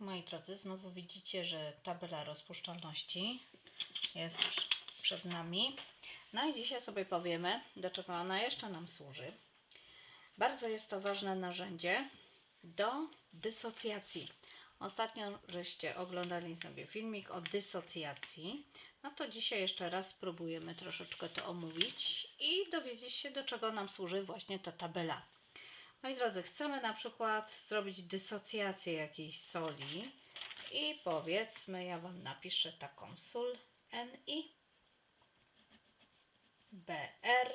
Moi drodzy, znowu widzicie, że tabela rozpuszczalności jest przed nami. No i dzisiaj sobie powiemy, do czego ona jeszcze nam służy. Bardzo jest to ważne narzędzie do dysocjacji. Ostatnio żeście oglądali sobie filmik o dysocjacji. No to dzisiaj jeszcze raz spróbujemy troszeczkę to omówić i dowiedzieć się, do czego nam służy właśnie ta tabela. Moi drodzy, chcemy na przykład zrobić dysocjację jakiejś soli i powiedzmy, ja Wam napiszę taką sól Ni, Br,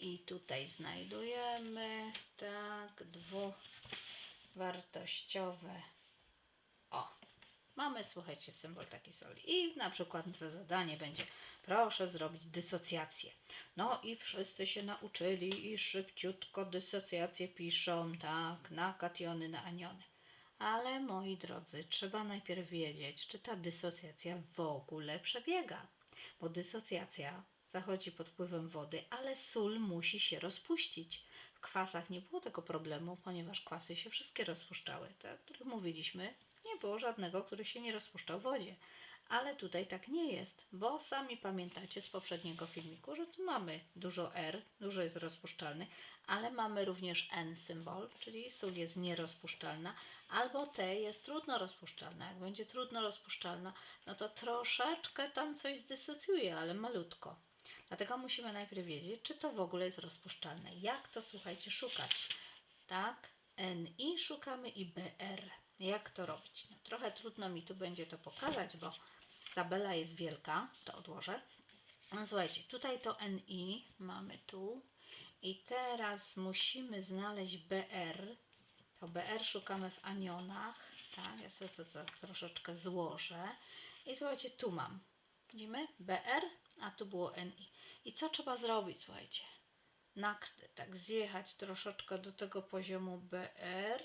Ni tutaj znajdujemy, tak, dwuwartościowe, mamy, słuchajcie, symbol takiej soli i na przykład za zadanie będzie, proszę zrobić dysocjację. No i wszyscy się nauczyli i szybciutko dysocjacje piszą, tak, na kationy, na aniony. Ale moi drodzy, trzeba najpierw wiedzieć, czy ta dysocjacja w ogóle przebiega. Bo dysocjacja zachodzi pod wpływem wody, ale sól musi się rozpuścić. W kwasach nie było tego problemu, ponieważ kwasy się wszystkie rozpuszczały. Te, o których mówiliśmy, nie było żadnego, który się nie rozpuszczał w wodzie. Ale tutaj tak nie jest, bo sami pamiętacie z poprzedniego filmiku, że tu mamy dużo R, dużo jest rozpuszczalny, ale mamy również N symbol, czyli sól jest nierozpuszczalna, albo T jest trudno rozpuszczalna. Jak będzie trudno rozpuszczalna, no to troszeczkę tam coś zdysocjuje, ale malutko. Dlatego musimy najpierw wiedzieć, czy to w ogóle jest rozpuszczalne. Jak to, słuchajcie, szukać? Tak, NI szukamy i BR. Jak to robić? No, trochę trudno mi tu będzie to pokazać, bo tabela jest wielka. To odłożę. No, słuchajcie, tutaj to NI mamy tu. I teraz musimy znaleźć BR. To BR szukamy w anionach. Tak, ja sobie to tak troszeczkę złożę. I słuchajcie, tu mam. Widzimy? BR, a tu było NI. I co trzeba zrobić, słuchajcie? Tak zjechać troszeczkę do tego poziomu BR.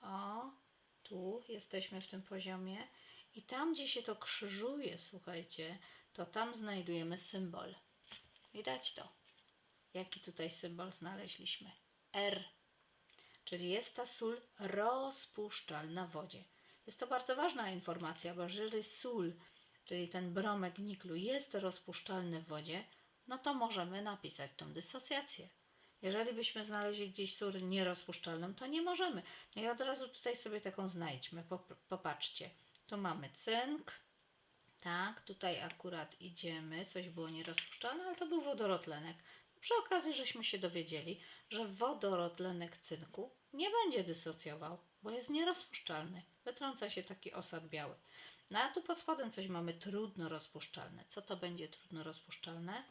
O, tu jesteśmy w tym poziomie. I tam, gdzie się to krzyżuje, słuchajcie, to tam znajdujemy symbol. Widać to? Jaki tutaj symbol znaleźliśmy? R. Czyli jest ta sól rozpuszczalna w wodzie. Jest to bardzo ważna informacja, bo jeżeli sól, czyli ten bromek niklu jest rozpuszczalny w wodzie, no to możemy napisać tą dysocjację. Jeżeli byśmy znaleźli gdzieś sól nierozpuszczalną, to nie możemy. No i od razu tutaj sobie taką znajdźmy. Pop- Popatrzcie. Tu mamy cynk. Tak, tutaj akurat idziemy. Coś było nierozpuszczalne, ale to był wodorotlenek. Przy okazji, żeśmy się dowiedzieli, że wodorotlenek cynku nie będzie dysocjował, bo jest nierozpuszczalny. Wytrąca się taki osad biały. No a tu pod spodem coś mamy trudno rozpuszczalne. Co to będzie trudno rozpuszczalne?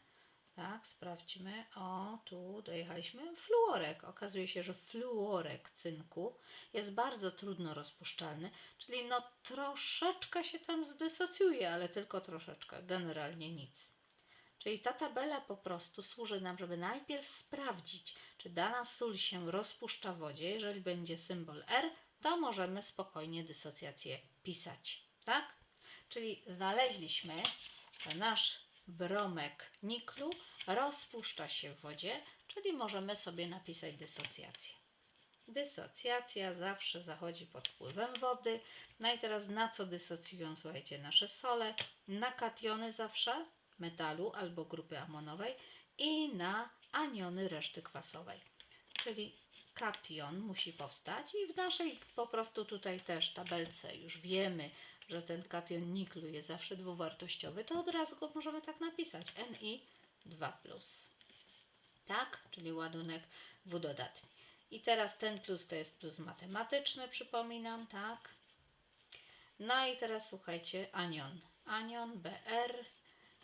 Tak, sprawdźmy. O, tu dojechaliśmy. Fluorek. Okazuje się, że fluorek cynku jest bardzo trudno rozpuszczalny, czyli no troszeczkę się tam zdysocjuje, ale tylko troszeczkę, generalnie nic. Czyli ta tabela po prostu służy nam, żeby najpierw sprawdzić, czy dana sól się rozpuszcza w wodzie. Jeżeli będzie symbol R, to możemy spokojnie dysocjację pisać. Tak? Czyli znaleźliśmy, nasz bromek niklu rozpuszcza się w wodzie, czyli możemy sobie napisać dysocjację. Dysocjacja zawsze zachodzi pod wpływem wody. No i teraz na co dysocjują, słuchajcie, nasze sole? Na kationy zawsze metalu albo grupy amonowej i na aniony reszty kwasowej. Czyli kation musi powstać i w naszej po prostu tutaj też tabelce już wiemy, że ten kation niklu jest zawsze dwuwartościowy, to od razu go możemy tak napisać. Ni2+. Tak? Czyli ładunek dwudodatni. I teraz ten plus to jest plus matematyczny, przypominam, tak? No i teraz słuchajcie, anion. Anion BR.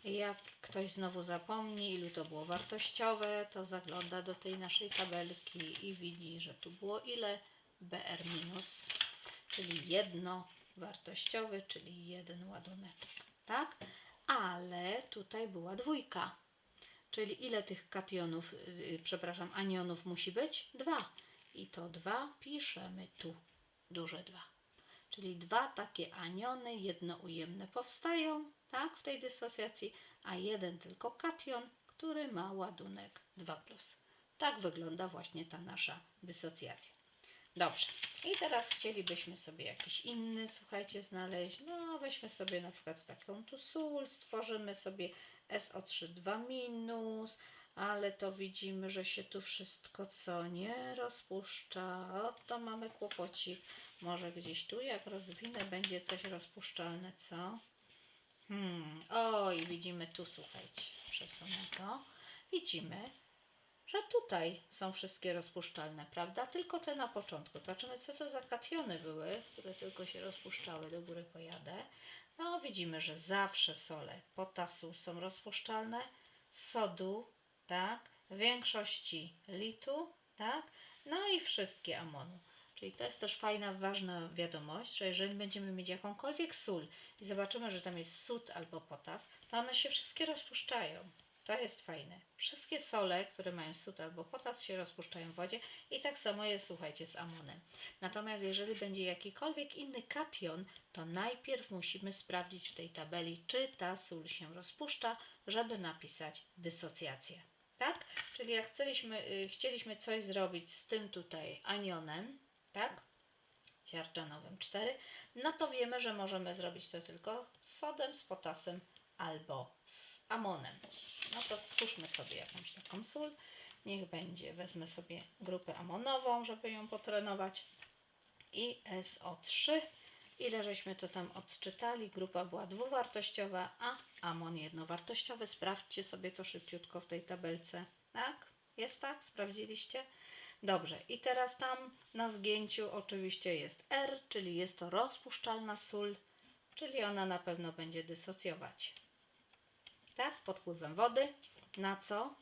Jak ktoś znowu zapomni, ilu to było wartościowe, to zagląda do tej naszej tabelki i widzi, że tu było ile BR minus, czyli jedno wartościowy, czyli jeden ładuneczek, tak? Ale tutaj była dwójka, czyli ile tych kationów, yy, przepraszam, anionów musi być? Dwa. I to dwa piszemy tu, duże dwa. Czyli dwa takie aniony jednoujemne powstają, tak, w tej dysocjacji, a jeden tylko kation, który ma ładunek 2+. Tak wygląda właśnie ta nasza dysocjacja. Dobrze. I teraz chcielibyśmy sobie jakiś inny, słuchajcie, znaleźć. No, weźmy sobie na przykład taką tu sól, stworzymy sobie SO3 2 minus, ale to widzimy, że się tu wszystko co nie rozpuszcza. Oto mamy kłopocik. Może gdzieś tu, jak rozwinę, będzie coś rozpuszczalne, co? Hmm, oj, widzimy tu, słuchajcie, przesunę to. Widzimy, że tutaj są wszystkie rozpuszczalne, prawda? Tylko te na początku. Zobaczymy, co to za kationy były, które tylko się rozpuszczały. Do góry pojadę. No, widzimy, że zawsze sole potasu są rozpuszczalne, sodu, tak, większości litu, tak, no i wszystkie amonu. Czyli to jest też fajna, ważna wiadomość, że jeżeli będziemy mieć jakąkolwiek sól i zobaczymy, że tam jest sód albo potas, to one się wszystkie rozpuszczają. To jest fajne. Wszystkie sole, które mają sód albo potas się rozpuszczają w wodzie i tak samo jest, słuchajcie, z amonem. Natomiast jeżeli będzie jakikolwiek inny kation, to najpierw musimy sprawdzić w tej tabeli, czy ta sól się rozpuszcza, żeby napisać dysocjację. Tak? Czyli jak chcieliśmy, y, chcieliśmy coś zrobić z tym tutaj anionem, tak? Siarczanowym 4, no to wiemy, że możemy zrobić to tylko z sodem, z potasem albo amonem. No to stwórzmy sobie jakąś taką sól. Niech będzie, wezmę sobie grupę amonową, żeby ją potrenować. I SO3. Ile żeśmy to tam odczytali? Grupa była dwuwartościowa, a amon jednowartościowy. Sprawdźcie sobie to szybciutko w tej tabelce. Tak? Jest tak? Sprawdziliście? Dobrze. I teraz tam na zgięciu oczywiście jest R, czyli jest to rozpuszczalna sól, czyli ona na pewno będzie dysocjować tak, pod wpływem wody. Na co?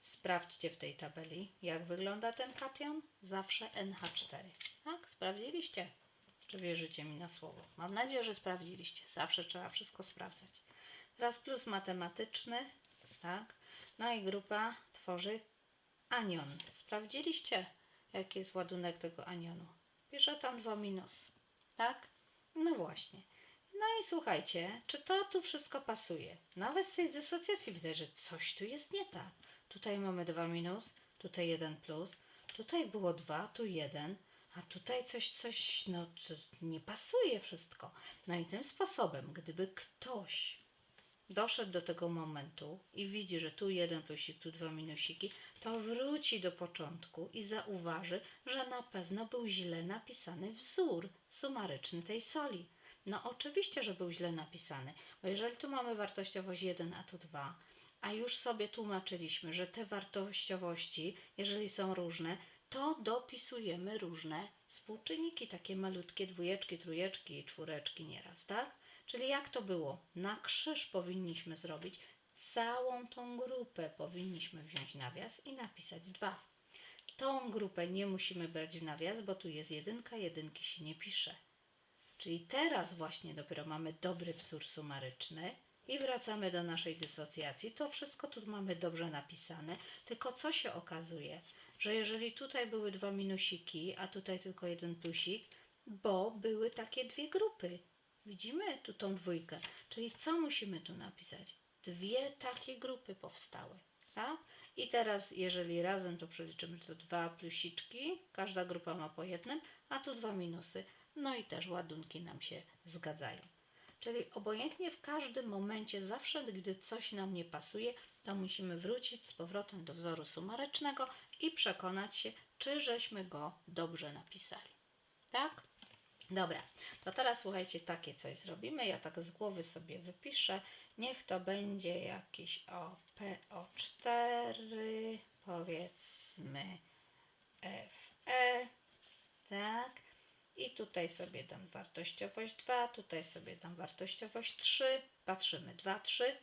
Sprawdźcie w tej tabeli, jak wygląda ten kation. Zawsze NH4. Tak, sprawdziliście? Czy wierzycie mi na słowo? Mam nadzieję, że sprawdziliście. Zawsze trzeba wszystko sprawdzać. Teraz plus matematyczny, tak. No i grupa tworzy anion. Sprawdziliście, jaki jest ładunek tego anionu? Piszę tam 2 minus, tak? No właśnie. No i słuchajcie, czy to tu wszystko pasuje? Nawet w tej dysocjacji widać, że coś tu jest nie tak. Tutaj mamy 2 minus, tutaj 1 plus, tutaj było 2, tu 1, a tutaj coś, coś, no nie pasuje wszystko. No i tym sposobem, gdyby ktoś doszedł do tego momentu i widzi, że tu jeden plusik, tu dwa minusiki, to wróci do początku i zauważy, że na pewno był źle napisany wzór sumaryczny tej soli. No oczywiście, że był źle napisany, bo jeżeli tu mamy wartościowość 1, a tu 2, a już sobie tłumaczyliśmy, że te wartościowości, jeżeli są różne, to dopisujemy różne współczynniki, takie malutkie dwójeczki, trójeczki i czwóreczki nieraz, tak? Czyli jak to było? Na krzyż powinniśmy zrobić całą tą grupę, powinniśmy wziąć nawias i napisać 2. Tą grupę nie musimy brać w nawias, bo tu jest jedynka, jedynki się nie pisze. Czyli teraz właśnie dopiero mamy dobry wzór sumaryczny i wracamy do naszej dysocjacji. To wszystko tu mamy dobrze napisane, tylko co się okazuje? Że jeżeli tutaj były dwa minusiki, a tutaj tylko jeden plusik, bo były takie dwie grupy. Widzimy tu tą dwójkę. Czyli co musimy tu napisać? Dwie takie grupy powstały. Tak? I teraz, jeżeli razem to przeliczymy, to dwa plusiczki, każda grupa ma po jednym, a tu dwa minusy no i też ładunki nam się zgadzają. Czyli obojętnie w każdym momencie, zawsze gdy coś nam nie pasuje, to musimy wrócić z powrotem do wzoru sumarycznego i przekonać się, czy żeśmy go dobrze napisali. Tak? Dobra, to teraz słuchajcie, takie coś zrobimy. Ja tak z głowy sobie wypiszę. Niech to będzie jakiś o PO4, powiedzmy FE, tak? I tutaj sobie dam wartościowość 2, tutaj sobie dam wartościowość 3. Patrzymy 2, 3.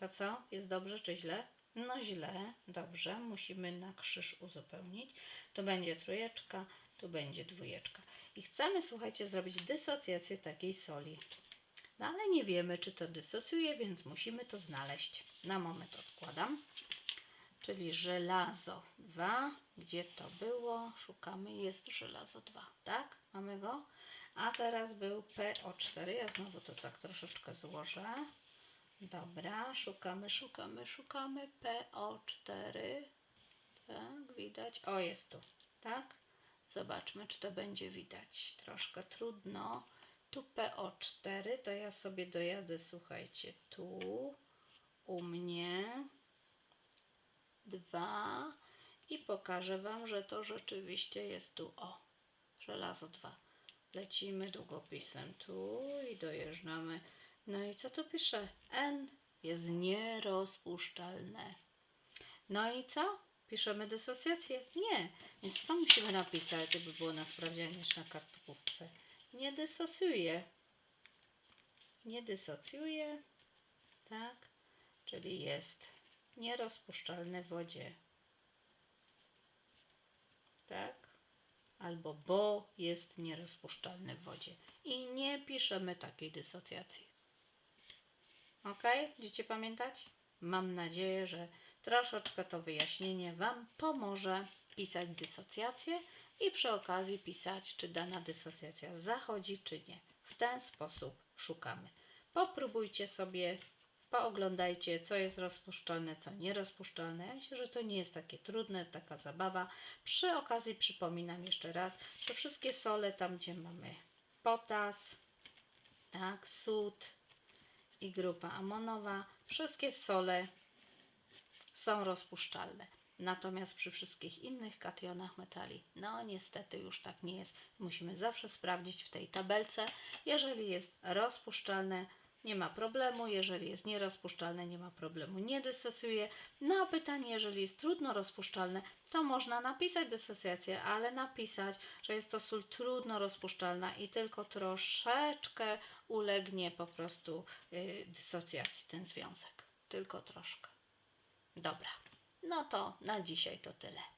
To co? Jest dobrze czy źle? No źle, dobrze. Musimy na krzyż uzupełnić. Tu będzie trójeczka, tu będzie dwójeczka. I chcemy, słuchajcie, zrobić dysocjację takiej soli. No ale nie wiemy, czy to dysocjuje, więc musimy to znaleźć. Na moment odkładam. Czyli żelazo 2. Gdzie to było? Szukamy. Jest żelazo 2, tak? Mamy go. A teraz był PO4. Ja znowu to tak troszeczkę złożę. Dobra, szukamy, szukamy, szukamy. PO4. Tak, widać. O, jest tu. Tak? Zobaczmy, czy to będzie widać. Troszkę trudno. Tu PO4, to ja sobie dojadę, słuchajcie, tu u mnie dwa i pokażę Wam, że to rzeczywiście jest tu o żelazo 2. Lecimy długopisem tu i dojeżdżamy. No i co tu pisze? N jest nierozpuszczalne. No i co? Piszemy dysocjację? Nie. Więc to musimy napisać, to by było na sprawdzianie czy na kartkówce. Nie dysocjuje. Nie dysocjuje. Tak. Czyli jest nierozpuszczalny w wodzie. Tak? Albo bo jest nierozpuszczalny w wodzie. I nie piszemy takiej dysocjacji. Ok? Będziecie pamiętać? Mam nadzieję, że troszeczkę to wyjaśnienie Wam pomoże pisać dysocjację i przy okazji pisać, czy dana dysocjacja zachodzi, czy nie. W ten sposób szukamy. Popróbujcie sobie, pooglądajcie, co jest rozpuszczalne, co nierozpuszczalne. Ja myślę, że to nie jest takie trudne, taka zabawa. Przy okazji przypominam jeszcze raz, że wszystkie sole, tam gdzie mamy potas, tak, sód i grupa amonowa, wszystkie sole są rozpuszczalne. Natomiast przy wszystkich innych kationach metali, no niestety już tak nie jest. Musimy zawsze sprawdzić w tej tabelce. Jeżeli jest rozpuszczalne, nie ma problemu. Jeżeli jest nierozpuszczalne, nie ma problemu. Nie dysocjuje. Na pytanie, jeżeli jest trudno rozpuszczalne, to można napisać dysocjację, ale napisać, że jest to sól trudno rozpuszczalna i tylko troszeczkę ulegnie po prostu yy, dysocjacji ten związek. Tylko troszkę. Dobra, no to na dzisiaj to tyle.